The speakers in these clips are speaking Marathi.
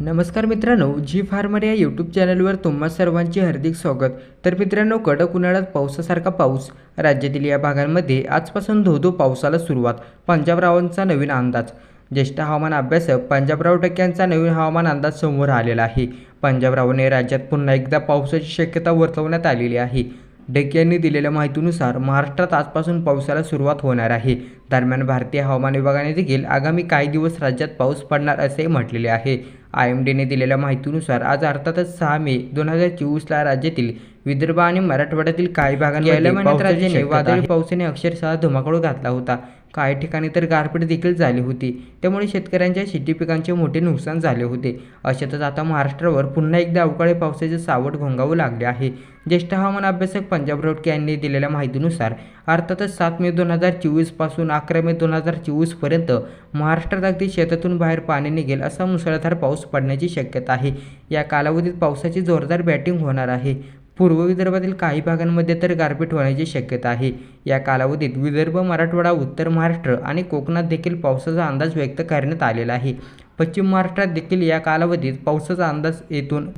नमस्कार मित्रांनो जी फार्मर या यूट्यूब चॅनलवर तुम्हा सर्वांचे हार्दिक स्वागत. तर मित्रांनो कडक उन्हाळ्यात पावसासारखा पाऊस. राज्यातील या भागांमध्ये आजपासून धोधो पावसाला सुरुवात. पंजाबरावांचा नवीन अंदाज. ज्येष्ठ हवामान अभ्यासक पंजाबराव टक्क्यांचा नवीन हवामान अंदाज समोर आलेला आहे. पंजाबरावने राज्यात पुन्हा एकदा पावसाची शक्यता वर्तवण्यात आलेली आहे. डेक यांनी दिलेल्या माहितीनुसार महाराष्ट्रात आजपासून पावसाला सुरुवात होणार आहे. दरम्यान भारतीय हवामान विभागाने देखील आगामी काही दिवस राज्यात पाऊस पडणार असे म्हटलेले आहे. आय एम डीने दिलेल्या माहितीनुसार आज अर्थातच सहा मे दोन हजार चोवीसला राज्यातील विदर्भ आणि मराठवाड्यातील काही भागांमध्ये वादळी. पावसाने अक्षरशः धुमाकूळ घातला होता काही ठिकाणी तर गारपीट देखील झाली होती. त्यामुळे शेतकऱ्यांच्या शेती पिकांचे मोठे नुकसान झाले होते. अशातच आता महाराष्ट्रावर पुन्हा एकदा अवकाळी पावसाचे सावट घोंगावू लागले आहे. ज्येष्ठ हवामान अभ्यासक पंजाब रोडके यांनी दिलेल्या माहितीनुसार अर्थातच सात मे दोन हजार चोवीसपासून अकरा मे दोन हजार चोवीसपर्यंत महाराष्ट्रात अगदी शेतातून बाहेर पाणी निघेल असा मुसळधार पाऊस पडण्याची शक्यता आहे. या कालावधीत पावसाची जोरदार बॅटिंग होणार आहे. पूर्व विदर्भातील काही भागांमध्ये तर गारपीट होण्याची शक्यता आहे. या कालावधीत विदर्भ मराठवाडा उत्तर महाराष्ट्र आणि कोकणात देखील पावसाचा अंदाज व्यक्त करण्यात आलेला आहे. पश्चिम महाराष्ट्रात देखील या कालावधीत पावसाचा अंदाज येथून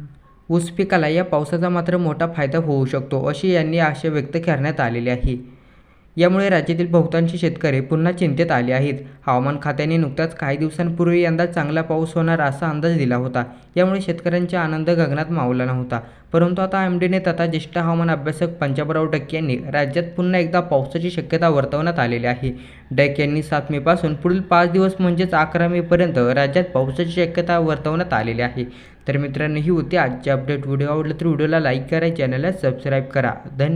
ऊस पिकाला या पावसाचा मात्र मोठा फायदा होऊ शकतो अशी यांनी आशा व्यक्त करण्यात आलेली आहे. यामुळे राज्यातील बहुतांश शेतकरी पुन्हा चिंतेत आले आहेत. हवामान खात्याने नुकताच काही दिवसांपूर्वी यंदा चांगला पाऊस होणार असा अंदाज दिला होता. यामुळे शेतकऱ्यांचा आनंद गगनात मावला नव्हता. परंतु आता एम डीने तथा ज्येष्ठ हवामान अभ्यासक पंजाबराव डक यांनी राज्यात पुन्हा एकदा पावसाची शक्यता वर्तवण्यात आलेली आहे. डक यांनी सात मेपासून पुढील पाच दिवस म्हणजेच अकरा मेपर्यंत राज्यात पावसाची शक्यता वर्तवण्यात आलेली आहे. तर मित्रांनो ही होती आजची अपडेट व्हिडिओ आवडलं तर व्हिडिओला लाईक करा चॅनलला सबस्क्राईब करा. धन्यवाद